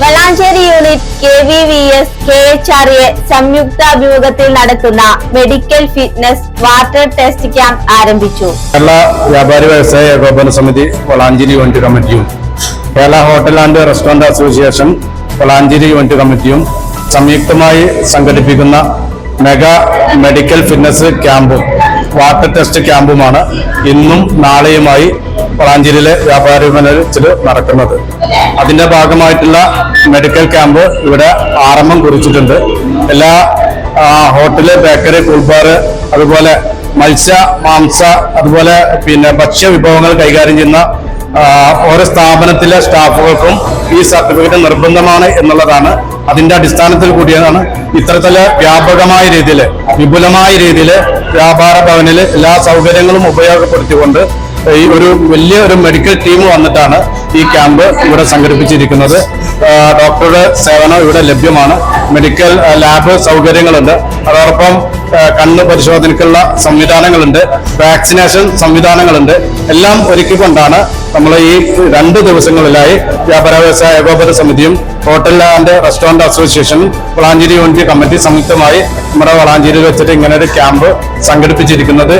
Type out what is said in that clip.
Valanchery unit K V V E S K H R സംയുക്താഭിമുഖത്തിൽ നടക്കുന്ന medical fitness water test camp ആരംഭിച്ചു. Kerala Vyapari Vyavasaya Ekopana Samithi Valanchery unit കമ്മിറ്റിയും Kerala hotel and restaurant association Valanchery unit കമ്മിറ്റിയും സംയുക്തമായി സംഘടിപ്പിക്കുന്ന mega medical fitness ക്യാമ്പും water test ക്യാമ്പുമാണ് ഇന്നും നാളെയുമായി വളാഞ്ചേരിയിലെ വ്യാപാരി വിപണനത്തിൽ നടക്കുന്നത്. അതിന്റെ ഭാഗമായിട്ടുള്ള മെഡിക്കൽ ക്യാമ്പ് ഇവിടെ ആരംഭം കുറിച്ചിട്ടുണ്ട്. എല്ലാ ഹോട്ടൽ ബേക്കറി കൂൾബാർ അതുപോലെ മത്സ്യ മാംസ അതുപോലെ പിന്നെ ഭക്ഷ്യ വിഭവങ്ങൾ കൈകാര്യം ചെയ്യുന്ന ഓരോ സ്ഥാപനത്തിലെ സ്റ്റാഫുകൾക്കും ഈ സർട്ടിഫിക്കറ്റ് നിർബന്ധമാണ് എന്നുള്ളതാണ് അതിന്റെ അടിസ്ഥാനത്തിൽ കൂടിയാണ് ഇത്തരത്തിൽ വ്യാപകമായ രീതിയിൽ വിപുലമായ രീതിയിൽ വ്യാപാര ഭവനിൽ എല്ലാ സൗകര്യങ്ങളും ഉപയോഗപ്പെടുത്തിക്കൊണ്ട് ഈ ഒരു വലിയ ഒരു മെഡിക്കൽ ടീം വന്നിട്ടാണ് ഈ ക്യാമ്പ് ഇവിടെ സംഘടിപ്പിച്ചിരിക്കുന്നത്. ഡോക്ടറുടെ സേവനം ഇവിടെ ലഭ്യമാണ്. മെഡിക്കൽ ലാബ് സൗകര്യങ്ങളുണ്ട്. അതോടൊപ്പം കണ്ണ് പരിശോധനയ്ക്കുള്ള സംവിധാനങ്ങളുണ്ട്. വാക്സിനേഷൻ സംവിധാനങ്ങളുണ്ട്. എല്ലാം ഒരുക്കിക്കൊണ്ടാണ് നമ്മൾ ഈ രണ്ട് ദിവസങ്ങളിലായി വ്യാപാര വ്യവസായ ഏകോപന സമിതിയും ഹോട്ടൽ ആൻഡ് റെസ്റ്റോറന്റ് അസോസിയേഷനും വളാഞ്ചേരി യൂണിറ്റ് കമ്മിറ്റി സംയുക്തമായി നമ്മുടെ വളാഞ്ചേരിയിൽ വെച്ചിട്ട് ഇങ്ങനെ ഒരു ക്യാമ്പ് സംഘടിപ്പിച്ചിരിക്കുന്നത്.